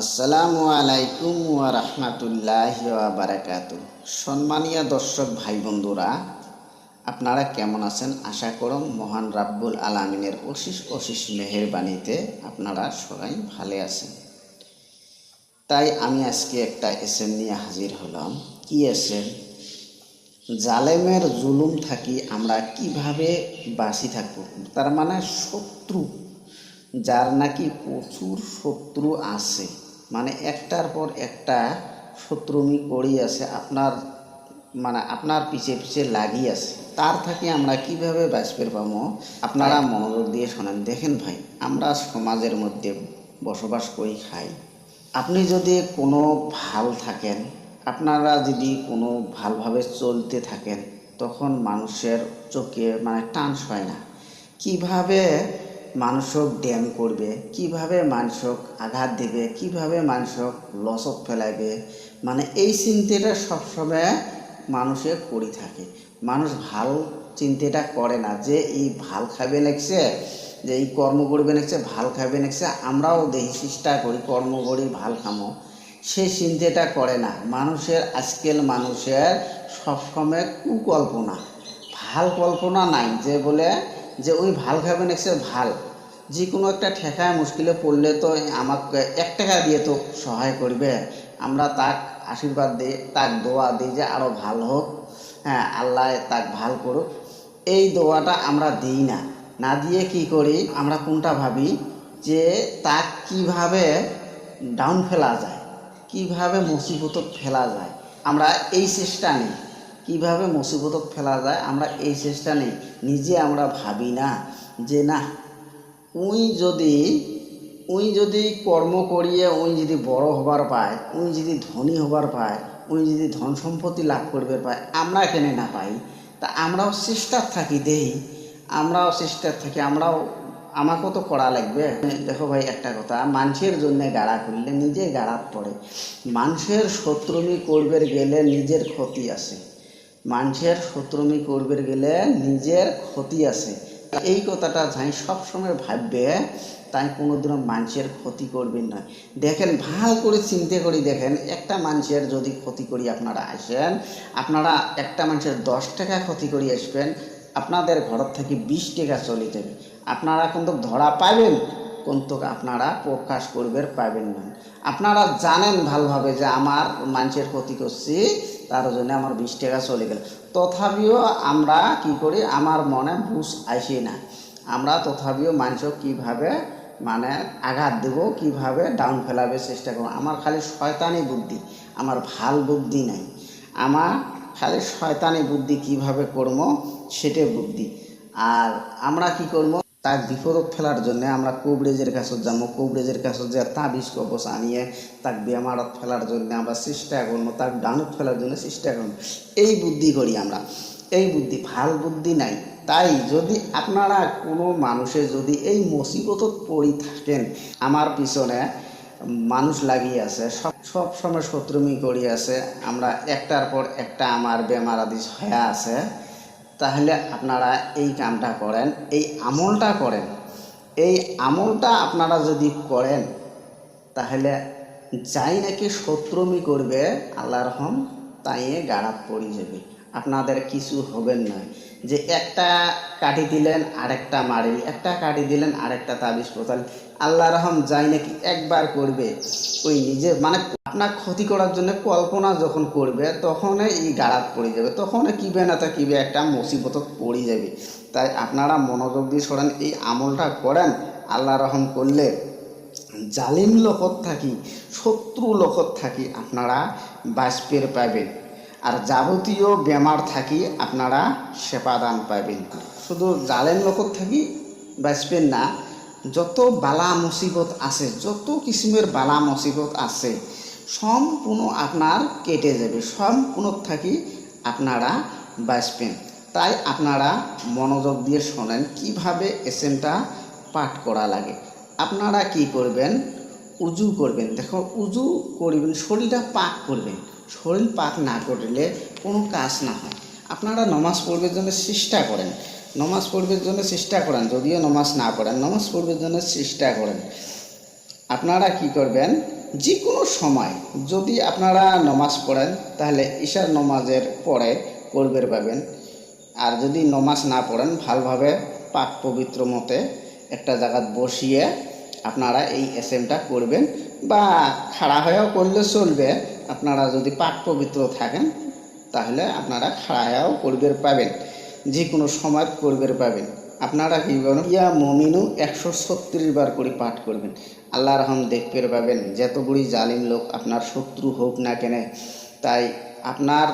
আসসালামু আলাইকুম ওয়া রাহমাতুল্লাহি ওয়া বারাকাতু সম্মানীয় দর্শক ভাই বন্ধুরা, আপনারা কেমন আছেন? আশা করম মহান রাব্বুল আলামিনের অশিস অশিস মেহেরবানিতে আপনারা সবাই ভালো আছেন। তাই আমি আজকে একটা এসএম নিয়ে হাজির হলাম। কি এসএম? জালেমের জুলুম থাকি আমরা কীভাবে বাঁচি থাকব? তার মানে শত্রু, যার নাকি প্রচুর শত্রু আছে। মানে একটার পর একটা শত্রুমি করি আছে আপনার মানে আপনার পিছে পিছে লাগি আছে। তার থাকি আমরা কীভাবে বাঁচতে পাবো? আপনারা মনোযোগ দিয়ে শোনেন। দেখেন ভাই আমরা সমাজের মধ্যে বসবাস করি খাই। আপনি যদি কোনো ভালো থাকেন আপনারা যদি কোনো ভালভাবে চলতে থাকেন তখন মানুষের চোখে মানে টান্স হয় না। কীভাবে মানুষক ড্যাম করবে, কীভাবে মানুষক আঘাত দেবে, কীভাবে মানুষক লসক ফেলাইবে মানে এই চিন্তাটা সবসময় মানুষে করি থাকে। মানুষ ভালো চিন্তাটা করে না যে, এই ভালো খাবে লাগছে যে এই কর্ম করবে লাগছে ভালো খাবে লাগছে আমরাও দেখি চেষ্টা করি, কর্ম করি, ভালো খামো। সেই চিন্তাটা করে না। মানুষের, আজকাল মানুষের সবসময় কুকল্পনা। ভালো কল্পনা নাই যে বলে যে ওই ভালো খাবে নাকছে ভালো। যে কোনো একটা ঠেকায় মুশকিলে পড়লে তো আমাকে এক টাকা দিয়ে তো সহায় করবে। আমরা তাক আশীর্বাদ দিই তাক দোয়া দিই যে আরও ভালো হোক। হ্যাঁ আল্লাহ তাক ভালো করুক। এই দোয়াটা আমরা দিই না। না দিয়ে কি করি? আমরা কোনটা ভাবি? যে তাক কীভাবে ডাউন ফেলা যায়, কীভাবে মুসিবত ফেলা যায়। আমরা এই চেষ্টা নেই। কীভাবে মুসিবতত ফেলা যায়, আমরা এই চেষ্টা নেই। নিজে আমরা ভাবি না যে, না, উই যদি উই যদি কর্ম করিয়ে উই যদি বড় হবার পায়, উই যদি ধনী হবার পায়, উই যদি ধন সম্পত্তি লাভ করবে পায়, আমরা কেন না পাই। তা আমরাও চেষ্টা থাকি দেই, আমরাও চেষ্টা থাকি, আমরাও, আমাকেও তো করা লাগবে। দেখো ভাই, একটা কথা, মানুষের জন্য গাড়া করলে নিজে গাড়াত পড়ে। মানুষের শত্রুমি করবে গেলে নিজের ক্ষতি আছে মানুষের শত্রুমি করবে গেলে নিজের ক্ষতি আছে। এই কথাটা যাই সবসময় ভাববে, তাই কোনোদিনও মানুষের ক্ষতি করবেন না। দেখেন, ভালো করে চিন্তা করি দেখেন, একটা মানুষের যদি ক্ষতি করি আপনারা আসেন, আপনারা একটা মানুষের দশ টাকা ক্ষতি করি আসবেন, আপনাদের ঘর থেকে বিশ টাকা চলে যাবে। আপনারা কিন্তু ধরা পাবেন, কিন্তু আপনারা প্রকাশ করবে পাবেন না। আপনারা জানেন ভালোভাবে যে আমার মানুষের ক্ষতি করছি তার জন্য আমার বিশ টাকা চলে গেল। তথাপিও আমরা কি করি, আমার মনে বুঝ আসে না। আমরা তথাপিও মানুষক কীভাবে মানে আঘাত দেব, কীভাবে ডাউন ফেলাবে চেষ্টা করব। আমার খালি শয়তানি বুদ্ধি, আমার ভালো বুদ্ধি নাই। আমার খালি শয়তানি বুদ্ধি কীভাবে করব, সেটাই বুদ্ধি। আর আমরা কি করব তার বিপদত ফেলার জন্য আমরা কবরেজের কাছে যাব কবরেজের কাছে যে তাবিজ কবচ আনিয়ে তাক বেমারত ফেলার জন্য আমরা চেষ্টা করব তাক ডানত ফেলার জন্য চেষ্টা করব। এই বুদ্ধি করি আমরা। এই বুদ্ধি ভালো বুদ্ধি নাই। তাই যদি আপনারা কোনো মানুষে যদি এই মুসিবতত পড়ি থাকেন, আমার পিছনে মানুষ লাগিয়ে আছে, সব সব সময় শত্রুমি করি আছে আমরা একটার পর একটা আমার বেমার আদি হয়ে আছে তাহলে আপনারা এই কামটা করেন, এই আমলটা করেন। এই আমলটা আপনারা যদি করেন, তাহলে যাই নাকি শত্রুমি করবে, আল্লাহ রহম তাই গাড়াত পড়ে যাবে। আপনাদের কিছু হবেন না। যে একটা কাটি দিলেন, আরেকটা মারিল একটা কাটি দিলেন, আরেকটা তাবিজ পোতাল আল্লাহ রহম যাই নাকি একবার করবে, ওই নিজে মানে আপনার ক্ষতি করার জন্য কল্পনা যখন করবে, তখন এই গাড়াত পড়ে যাবে। তখন কিবে না তা কিবে একটা মুসিবত পড়ে যাবে। তাই আপনারা মনোযোগ দিয়ে সরেন, এই আমলটা করেন, আল্লাহ রহম করলে জালিম লোকত থাকি, শত্রু লোকত থাকি আপনারা বাষ্পের পাবেন আর যাবতীয় বেমার থাকি আপনারা সেপাদান পাবেন শুধু জালেম লোকত থাকি বাঁচবেন না, যত বালা মুসিবত আছে, যত কিসিমের বালা মুসিবত আছে সম্পূর্ণ আপনার কেটে যাবে। সম্পূর্ণ থাকি আপনারা বাঁচবেন। তাই আপনারা মনোযোগ দিয়ে শোনেন কীভাবে এসএমটা পাঠ করা লাগে। আপনারা কি করবেন? উজু করবেন। দেখো, উজু করবেন, শরীরটা পাক করবেন। শরীর পাক না করলে কোনো কাজ না হয়। আপনারা নমাজ পড়বার জন্য চেষ্টা করেন। নমাজ পড়বার জন্য চেষ্টা করেন, যদিও নমাজ না পড়েন, নমাজ পড়বার জন্য চেষ্টা করেন। আপনারা কি করবেন? যে কোনো সময় যদি আপনারা নমাজ পড়েন, তাহলে ঈশার নমাজের পরে করবের পাবেন। আর যদি নমাজ না পড়েন, ভালোভাবে পাক পবিত্র মতে একটা জায়গায় বসিয়ে আপনারা এই এসএমটা করবেন বা খাড়া হয়েও করলে চলবে। আপনারা যদি পাক পবিত্র থাকেন, তাহলে আপনারা খাড়া হয়েও করবের পাবেন। যে কোনো সময় করবের পাবেন। আপনারা কি করবেন ইয়া মমিনু একশো ছত্রিশ বার করে পাঠ করবেন। আল্লাহ রহম দেখতে পাবেন। যত বুড়ি জালিম লোক আপনার শত্রু হোক না কেন, তাই আপনার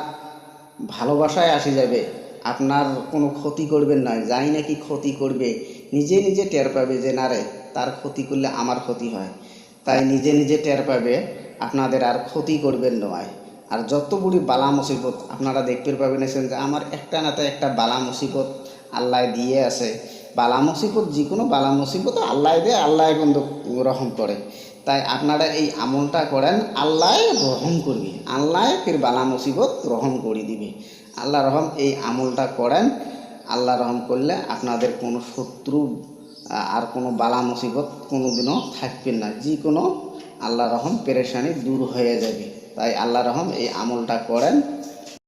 ভালোবাসায় আসে যাবে। আপনার কোনো ক্ষতি করবেন নয় যাই নাকি ক্ষতি করবে। নিজে নিজে টের পাবে যে, না রে, তার ক্ষতি করলে আমার ক্ষতি হয়। তাই নিজে নিজে টের পাবে, আপনাদের আর ক্ষতি করবেন নয়। আর যত বুড়ি বালা মুসিবত আপনারা দেখতে পাবেন যে আমার একটা না তো একটা বালা মুসিবত আল্লাহ দিয়ে আছে। বালা মুসিবত যে কোনো বালা মুসিবত আল্লাহ দিয়ে, আল্লাহ কিন্তু রহম করে। তাই আপনারা এই আমলটা করেন, আল্লাহ রহম করবে। আল্লাহ ফির বালা মুসিবত রহম করে দিবে। আল্লাহ রহম এই আমলটা করেন। আল্লাহ রহম করলে আপনাদের কোনো শত্রু আর কোনো বালা মুসিবত কোনো দিনও থাকবে না। যে কোনো আল্লাহ রহম পেরেশানি দূর হয়ে যাবে। তাই আল্লাহ রহম এই আমলটা করেন।